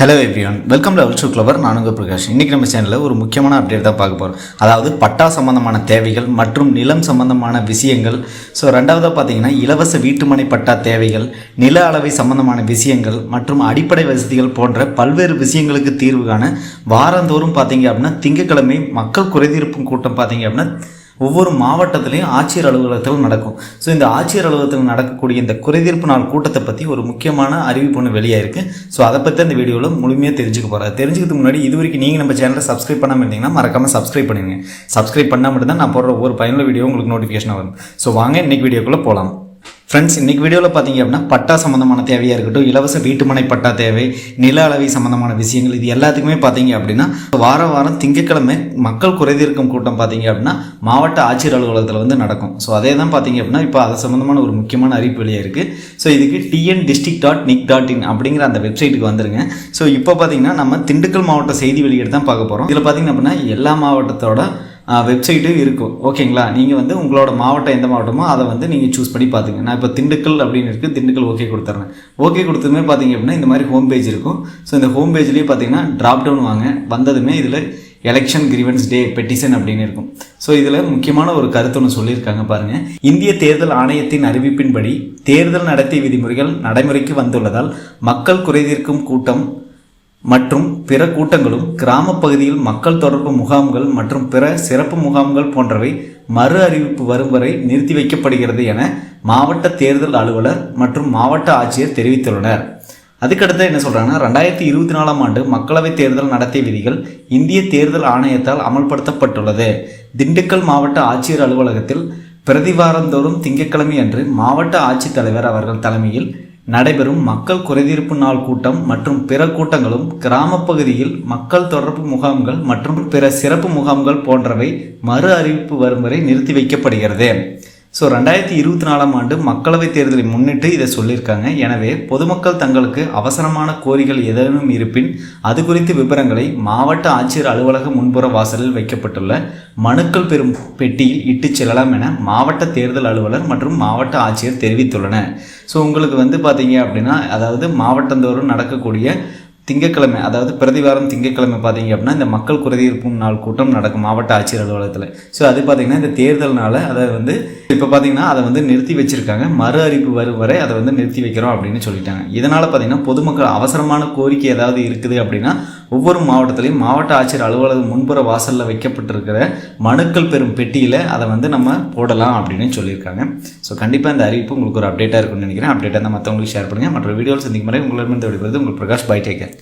Hello everyone welcome to ultra clever நானுங்க பிரகாஷ். இன்றைக்கி நம்ம சேனலில் ஒரு முக்கியமான அப்டேட் தான் பார்க்க போகிறோம் அதாவது பட்டா சம்பந்தமான தேவைகள் மற்றும் நிலம் சம்பந்தமான விஷயங்கள். ஸோ ரெண்டாவதாக பார்த்தீங்கன்னா இலவச வீட்டுமனை பட்டா தேவைகள் நில அளவை சம்பந்தமான விஷயங்கள் மற்றும் அடிப்படை வசதிகள் போன்ற பல்வேறு விஷயங்களுக்கு தீர்வு காண வாரந்தோறும் பார்த்தீங்க அப்படின்னா திங்கட்கிழமை மக்கள் குறைதீர்ப்பு கூட்டம் பார்த்தீங்க அப்படின்னா ஒவ்வொரு மாவட்டத்திலையும் ஆட்சியர் அலுவலகத்தில் நடக்கும். ஸோ இந்த ஆட்சியர் அலுவலகத்தில் நடக்கக்கூடிய இந்த குறைதீர்ப்பு நாள் கூட்டத்தை பற்றி ஒரு முக்கியமான அறிவிப்பு ஒன்று வெளியாயிருக்கு. ஸோ அதை பற்றி அந்த வீடியோவில் முழுமையாக தெரிஞ்சுக்க போகிறேன் தெரிஞ்சுக்கிறதுக்கு முன்னாடி இது வரைக்கும் நீங்கள் நம்ம சேனலை சப்ஸ்கிரைப் பண்ணாமல் இருந்தீங்கன்னா மறக்காமல் சப்ஸ்கிரைப் பண்ணுங்க சப்ஸ்கிரைப் பண்ணால் மட்டும்தான் நான் போடுற ஒவ்வொரு பயனுள்ள வீடியோ உங்களுக்கு நோட்டிஃபிகேஷன் வரும். ஸோ வாங்க இன்னைக்கு வீடியோக்குள்ளே போகலாம் ஃப்ரெண்ட்ஸ் இன்றைக்கி வீடியோவில் பார்த்தீங்க அப்படின்னா பட்டா சம்மந்தமான தேவையாக இருக்கட்டும் இலவச வீட்டுமனை பட்டா தேவை நில அளவை சம்மந்தமான விஷயங்கள் இது எல்லாத்துக்குமே பார்த்தீங்க அப்படின்னா வார வாரம் திங்கட்கிழமை மக்கள் குறைதீர்க்கும் கூட்டம் பார்த்தீங்க அப்படின்னா மாவட்ட ஆட்சியர் அலுவலகத்தில் வந்து நடக்கும். ஸோ அதே தான் பார்த்தீங்க அப்படின்னா இப்போ அது சம்மந்தமான ஒரு முக்கியமான அறிவிப்பு வெளியே இருக்குது ஸோ இதுக்கு TN district dot nic dot in அப்படிங்கிற அந்த வெப்சைட்டுக்கு வந்துருங்க. ஸோ இப்போ பார்த்தீங்கன்னா நம்ம திண்டுக்கல் மாவட்ட செய்தி வெளியீடு தான் பார்க்க போகிறோம் இதில் பார்த்தீங்க அப்படின்னா எல்லா மாவட்டத்தோட வெப்சைட்டும் இருக்கும். ஓகேங்களா? நீங்கள் வந்து உங்களோட மாவட்டம் எந்த மாவட்டமோ அதை வந்து நீங்கள் சூஸ் பண்ணி பார்த்துங்க நான் இப்போ திண்டுக்கல் அப்படின்னு இருக்குது திண்டுக்கல் ஓகே கொடுத்துட்றேன் ஓகே கொடுத்ததுமே பார்த்தீங்க அப்படின்னா இந்த மாதிரி ஹோம் பேஜ் இருக்கும். ஸோ இந்த ஹோம் பேஜ்லேயே பார்த்தீங்கன்னா ட்ராப் டவுன் வாங்க. வந்ததுமே இதில் எலெக்ஷன் கிரிவன்ஸ் டே பெட்டிஷன் அப்படின்னு இருக்கும். ஸோ இதில் முக்கியமான ஒரு கருத்து ஒன்று சொல்லியிருக்காங்க பாருங்கள் இந்திய தேர்தல் ஆணையத்தின் அறிவிப்பின்படி தேர்தல் நடத்தை விதிமுறைகள் நடைமுறைக்கு வந்துள்ளதால் மக்கள் குறைதீர்க்கும் கூட்டம் மற்றும் பிற கூட்டங்களும் கிராம பகுதியில் மக்கள் தொடர்பு முகாம்கள் மற்றும் பிற சிறப்பு முகாம்கள் போன்றவை மறு அறிவிப்பு வரும் வரை நிறுத்தி வைக்கப்படுகிறது என மாவட்ட தேர்தல் அலுவலர் மற்றும் மாவட்ட ஆட்சியர் தெரிவித்துள்ளனர். அதுக்கடுத்து என்ன சொல்கிறாங்கன்னா ரெண்டாயிரத்தி இருபத்தி நாலாம் ஆண்டு மக்களவைத் தேர்தல் நடத்தை விதிகள் இந்திய தேர்தல் ஆணையத்தால் அமல்படுத்தப்பட்டுள்ளது. திண்டுக்கல் மாவட்ட ஆட்சியர் அலுவலகத்தில் பிரதிவாரந்தோறும் திங்கட்கிழமை அன்று மாவட்ட ஆட்சித்தலைவர் அவர்கள் தலைமையில் நடைபெறும் மக்கள் குறைதீர்ப்பு நாள் கூட்டம் மற்றும் பிற கூட்டங்களும் கிராம பகுதியில் மக்கள் தொடர்பு முகாம்கள் மற்றும் பிற சிறப்பு முகாம்கள் போன்றவை மறு அறிவிப்பு வரும் வரை நிறுத்தி வைக்கப்படுகிறது. ஸோ ரெண்டாயிரத்தி இருபத்தி நாலாம் ஆண்டு மக்களவைத் தேர்தலை முன்னிட்டு இதை சொல்லியிருக்காங்க. எனவே பொதுமக்கள் தங்களுக்கு அவசரமான கோரிகள் ஏதேனும் இருப்பின் அது குறித்த விவரங்களை மாவட்ட ஆட்சியர் அலுவலக முன்புற வாசலில் வைக்கப்பட்டுள்ள மனுக்கள் பெறும் பெட்டியில் இட்டுச் செல்லலாம் என மாவட்ட தேர்தல் அலுவலர் மற்றும் மாவட்ட ஆட்சியர் தெரிவித்துள்ளனர். ஸோ உங்களுக்கு வந்து பார்த்தீங்க அப்படின்னா அதாவது மாவட்டந்தோறும் நடக்கக்கூடிய திங்கட்கிழமை அதாவது பிரதிவாரம் திங்கட்கிழமை பார்த்தீங்க அப்படின்னா இந்த மக்கள் குறைதீர்ப்பும் நாள் கூட்டம் நடக்கும் மாவட்ட ஆட்சியர் அலுவலகத்தில். ஸோ அது பார்த்தீங்கன்னா இந்த தேர்தல்னால அதை வந்து இப்போ பார்த்தீங்கன்னா அதை வந்து நிறுத்தி வச்சிருக்காங்க. மறு அறிவிப்பு வரும் வரை அதை வந்து நிறுத்தி வைக்கிறோம் அப்படின்னு சொல்லிட்டாங்க. இதனால் பார்த்தீங்கன்னா பொதுமக்கள் அவசரமான கோரிக்கை ஏதாவது இருக்குது அப்படின்னா ஒவ்வொரு மாவட்டத்திலையும் மாவட்ட ஆட்சியர் அலுவலகம் முன்புற வாசலில் வைக்கப்பட்டிருக்கிற மனுக்கள் பெறும் பெட்டியில் அதை வந்து நம்ம போடலாம் அப்படின்னு சொல்லியிருக்காங்க. ஸோ கண்டிப்பாக இந்த அறிவிப்பு உங்களுக்கு ஒரு அப்டேட்டாக இருக்கும்னு நினைக்கிறேன். அப்டேட்டாக தான் மற்றவங்களுக்கு ஷேர் பண்ணுங்கள் மற்ற வீடியோவில் சந்திக்கும் முறை உங்களிடமிருந்து விடுவது உங்கள் பிரகாஷ் பை டேக்கர்